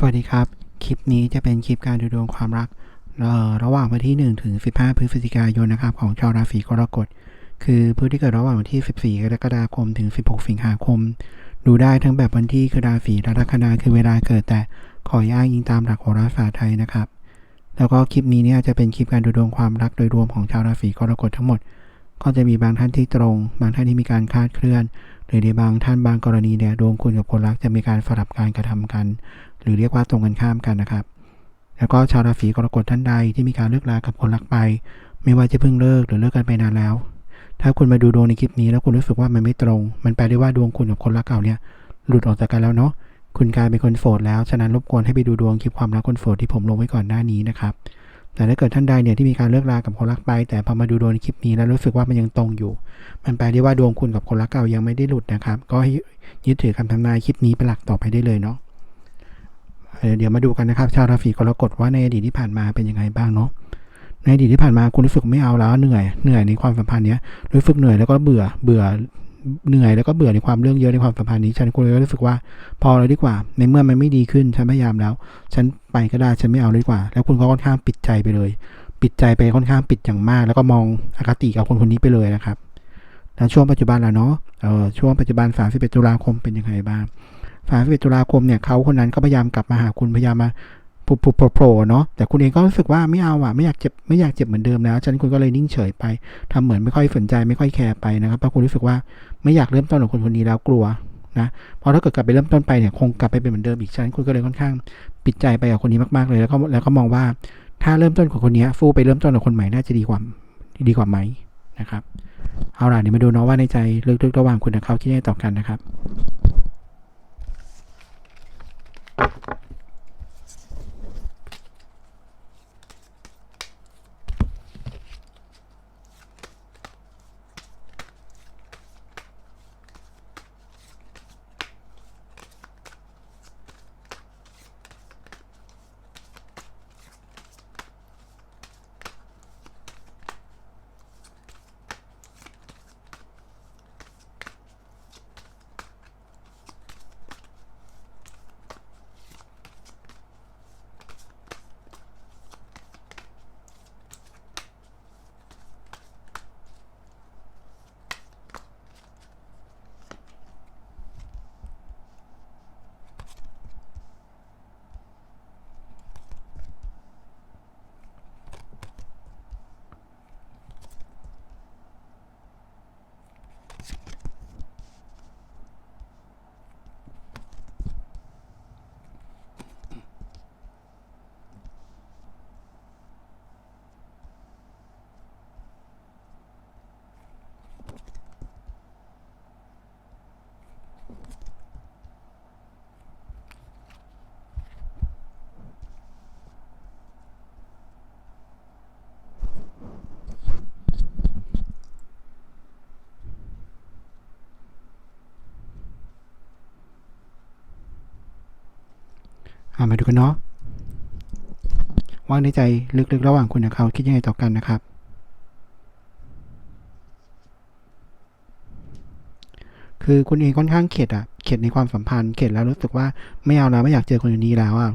สวัสดีครับ คลิปนี้จะเป็นคลิปการดูดวงความรัก ระหว่างวันที่ 1 ถึง 15 พฤศจิกายนนะครับ ของชาวราศีกรกฎ คือผู้ที่เกิดระหว่างวันที่ 14 กรกฎาคม ถึง 16 สิงหาคม ดูได้ทั้งแบบวันที่คือราศีและลัคนาคือเวลาเกิดแต่ขออ้างอิงตามหลักโหราศาสตร์ไทยนะครับ แล้วก็คลิปนี้เนี่ยจะเป็นคลิปการดูดวงความรักโดยรวมของชาวราศีกรกฎทั้งหมด ก็จะมีบางท่านที่ตรง บางท่านที่มีการคาดเคลื่อน หรือในบางท่านบางกรณีเนี่ยดวงคุณกับคนรักจะมีการสลับการกระทำกัน หรือเรียกว่าตรงกันข้ามกันนะครับ แล้วก็ชาวราศีกรกฎท่านใดที่มีการเลิกลากับคนรักไป ไม่ว่าจะเพิ่งเลิกหรือเลิกกันไปนานแล้ว ถ้าคุณมาดูดวงในคลิปนี้แล้วคุณรู้สึกว่ามันไม่ตรง มันแปลได้ว่าดวงคุณกับคนรักเก่าเนี่ยหลุดออกจากกันแล้วเนาะคุณกลายเป็นคนโสดแล้ว ฉะนั้นรบกวนให้ไปดูดวงคลิปความรักคนโสดที่ผมลงไว้ก่อนหน้านี้นะครับ แต่ถ้าเกิดท่านใดเนี่ยที่มีการเลิกลากับคนรักไป แต่พอมาดูโดนคลิปนี้แล้วรู้สึกว่ามันยังตรงอยู่ มันแปลได้ว่าดวงคุณกับคนรักเก่ายังไม่ได้หลุดนะครับ ก็ให้ยึดถือคำทำนายคลิปนี้เป็นหลักต่อไปได้เลยเนาะเอ่อเดี๋ยวมาดูกันนะครับชาวราศีกรกฎว่าในอดีตที่ผ่านมาเป็นยังไงบ้างเนาะในอดีตที่ผ่านมาคุณรู้สึกไม่เอาแล้วเหนื่อยเหนื่อยในความสัมพันธ์เนี้ยรู้สึกเหนื่อยแล้วก็เบื่อเบื่อ เหนื่อยแล้วก็เบื่อในความเรื่องเยอะในความสัมพันธ์นี้ ฉันคุณเลยรู้สึกว่า พอเลยดีกว่า ในเมื่อมันไม่ดีขึ้นฉันพยายามแล้ว ฉันไปก็ได้ฉันไม่เอาเลยดีกว่า แล้วคุณก็ค่อนข้างปิดใจไปเลย ปิดใจไปค่อนข้างปิดอย่างมาก แล้วก็มองอคติกับคนคนนี้ไปเลยนะครับแล้วช่วงปัจจุบันล่ะเนาะเออช่วงปัจจุบัน31ตุลาคมเป็นยังไงบ้างสามสิบเอ็ดตุลาคมเนี่ยเขาคนนั้นก็พยายามกลับมาหาคุณพยายามมา ปุบปุบโผล่เนาะแต่คุณเองก็รู้สึกว่าไม่เอาอะไม่อยากเจ็บไม่อยากเจ็บเหมือนเดิมแล้วฉะนั้นคุณก็เลยนิ่งเฉยไปทำเหมือนไม่ค่อยสนใจไม่ค่อยแคร์ไปนะครับเพราะคุณรู้สึกว่าไม่อยากเริ่มต้นกับคนคนนี้แล้วกลัวนะเพราะถ้าเกิดกลับไปเริ่มต้นไปเนี่ยคงกลับไปเป็นเหมือนเดิมอีกฉะนั้นคุณก็เลยค่อนข้างปิดใจไปกับคนนี้มากๆเลยแล้วก็แล้วก็มองว่าถ้าเริ่มต้นกับคนนี้ฟูไปเริ่มต้นกับคนใหม่น่าจะดีกว่าดีกว่าไหมนะครับเอาล่ะเดี๋ยวมาดูเนาะว่าในใจลึกๆระหว่างคุณกับเขาคิดยังไงต่อกันนะครับามาดูกันเนาะว่าในใจลึกๆ ระหว่างคุณกับเขาคิดยังไงต่อกันนะครับ คือคุณเองค่อนข้างเข็ดอะเข็ดในความสัมพันธ์เข็ดแล้วรู้สึกว่าไม่เอาแล้วไม่อยากเจอคนอย่างนี้แล้วอะ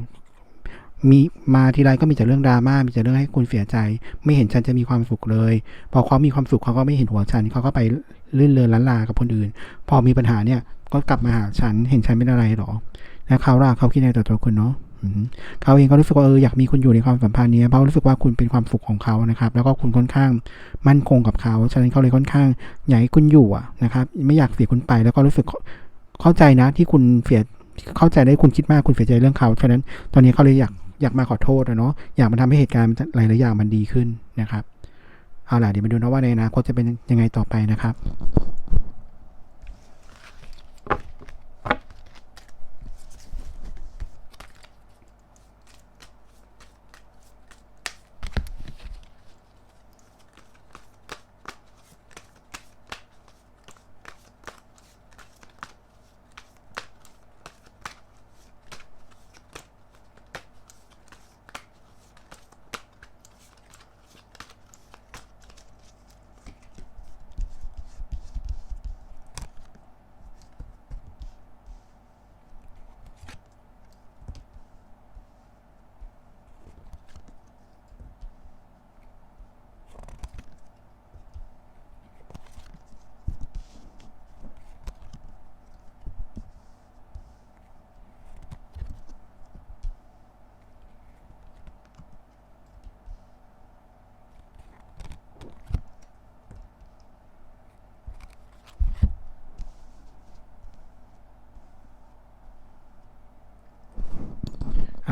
มีมาทีไรก็มีแต่เรื่องดราม่ามีแต่เรื่องให้คุณเสียใจ ไม่เห็นฉันจะมีความสุขเลย พอเขามีความสุขเขาก็ไม่เห็นหัวฉันเขาก็ไปลื่นเรินล้านลากับคนอื่น พอมีปัญหาเนี่ยก็กลับมาหาฉันเห็นฉันเป็นอะไรหรอ แล้วเขาล่ะเขาคิดยังไงต่อตัวคุณเนาะเขาเองก็รู้สึกว่าเอออยากมีคุณอยู่ในความสัมพันธ์นี้เพราะรู้สึกว่าคุณเป็นความสุขของเขานะครับ แล้วก็คุณค่อนข้างมั่นคงกับเขาฉะนั้นเขาเลยค่อนข้างอยากให้คุณอยู่อะนะครับ ไม่อยากเสียคุณไป แล้วก็รู้สึกเข้าใจนะที่คุณเสียเข้าใจได้คุณคิดมากคุณเสียใจเรื่องเขาฉะนั้นตอนนี้เขาเลยอยากอยากมาขอโทษนะเนาะอยากมาทำให้เหตุการณ์หลายๆอย่างมันดีขึ้นนะครับเอาล่ะเดี๋ยวมาดูนะว่าในอนาคตจะเป็นยังไงต่อไปนะครับ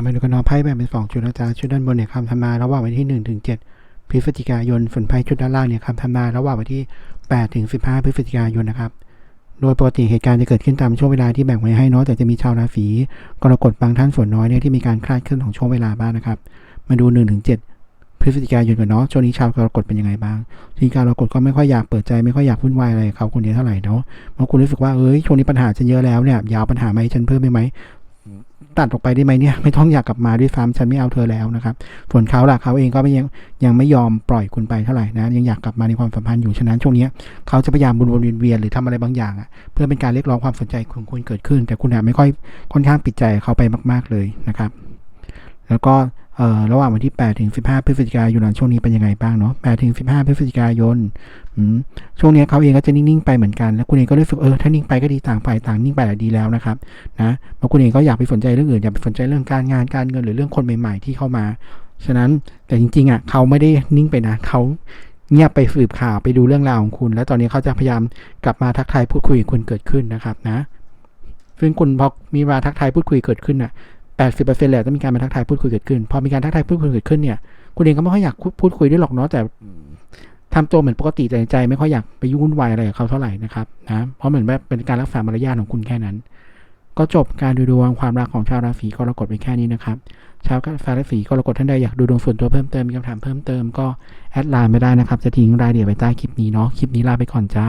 มาดูกันนาะไพ่แบ่งเป็นสองชุดนะจ๊ะชุดด้านบนเนี่ยคำทำนายระหว่างวันที่1ถึง7พฤศจิกายน ส่วนไพ่ชุดด้านล่างเนี่ยคำทำนายระหว่างวันที่8ถึง15พฤศจิกายนนะครับโดยปกติเหตุการณ์จะเกิดขึ้นตามช่วงเวลาที่แบ่งไว้ให้เนาะแต่จะมีชาวราศีกรกฎบางท่านส่วนน้อยเนี่ยที่มีการคลาดเคลื่อนของช่วงเวลาบ้างนะครับ มาดู1ถึง7พฤศจิกายนกันเนาะช่วงนี้ชาวกรกฎเป็นยังไงบ้างทีกรกฎก็ไม่ค่อยอยากเปิดใจไม่ค่อยอยากวุ่นวายอะไรเขาคนเดียวเท่าไหร่เนาะเพราะคุณรู้สึกว่าเอ้ยช่วงนี้ปัญหาฉันเยอะแล้วเนี่ยยาวปัญหามาให้ฉันเพิ่มไหม ตัดออกไปได้ไหมเนี่ยไม่ต้องอยากกลับมาด้วยซ้ำฉันไม่เอาเธอแล้วนะครับส่วนเขาล่ะเขาเองก็ไม่ยังยังไม่ยอมปล่อยคุณไปเท่าไหร่นะยังอยากกลับมาในความสัมพันธ์อยู่ฉะนั้นช่วงนี้เขาจะพยายามวนวนเวียนหรือทำอะไรบางอย่างอะเพื่อเป็นการเรียกร้องความสนใจของคุณเกิดขึ้น แต่คุณอาจไม่ค่อยค่อนข้างปิดใจเขาไปมาก ๆเลยนะครับ แล้วก็ ระหว่างวันที่ 8 ถึง 15 พฤศจิกายนช่วงนี้เป็นยังไงบ้างเนาะ 8 ถึง 15 พฤศจิกายนช่วงนี้เขาเองก็จะนิ่ง ๆ ไปเหมือนกัน แล้วคุณเองก็รู้สึกเออถ้านิ่งไปก็ดีต่างฝ่ายต่างนิ่งไปแหละดีแล้วนะครับนะเพราะคุณเองก็อยากไปสนใจเรื่องอื่น อยากไปสนใจเรื่องการงานการเงินหรือเรื่องคนใหม่ ๆ ที่เข้ามา ฉะนั้นแต่จริง ๆอะเขาไม่ได้นิ่งไปนะเขาเงียบไปสืบข่าวไปดูเรื่องราวของคุณ แล้วตอนนี้เขาจะพยายามกลับมาทักทายพูดคุยกับคุณเกิดขึ้นนะครับนะซึ่งคุณพอมีมาทักทายพูดคุยเกิดขึ้นอะ แปดสิบเปอร์เซ็นต์แหละต้องมีการมาทักทายพูดคุยเกิดขึ้น พอมีการทักทายพูดคุยเกิดขึ้นเนี่ย คุณเองก็ไม่ค่อยอยากพูดคุยด้วยหรอกเนาะ แต่ทำตัวเหมือนปกติแต่ในใจไม่ค่อยอยากไปยุ่งวุ่นวายอะไรกับเขาเท่าไหร่นะครับนะ เพราะเหมือนแบบเป็นการรักษามารยาทของคุณแค่นั้น ก็จบการดูดวงความรักของชาวราศีกรกฎไปแค่นี้นะครับ ชาวราศีกรกฎท่านใดอยากดูดวงส่วนตัวเพิ่มเติมมีคำถามเพิ่มเติมก็แอดไลน์ไม่ได้นะครับ จะทิ้งรายละเอียดไว้ใต้คลิปนี้เนาะ คลิปนี้ลาไปก่อนจ้า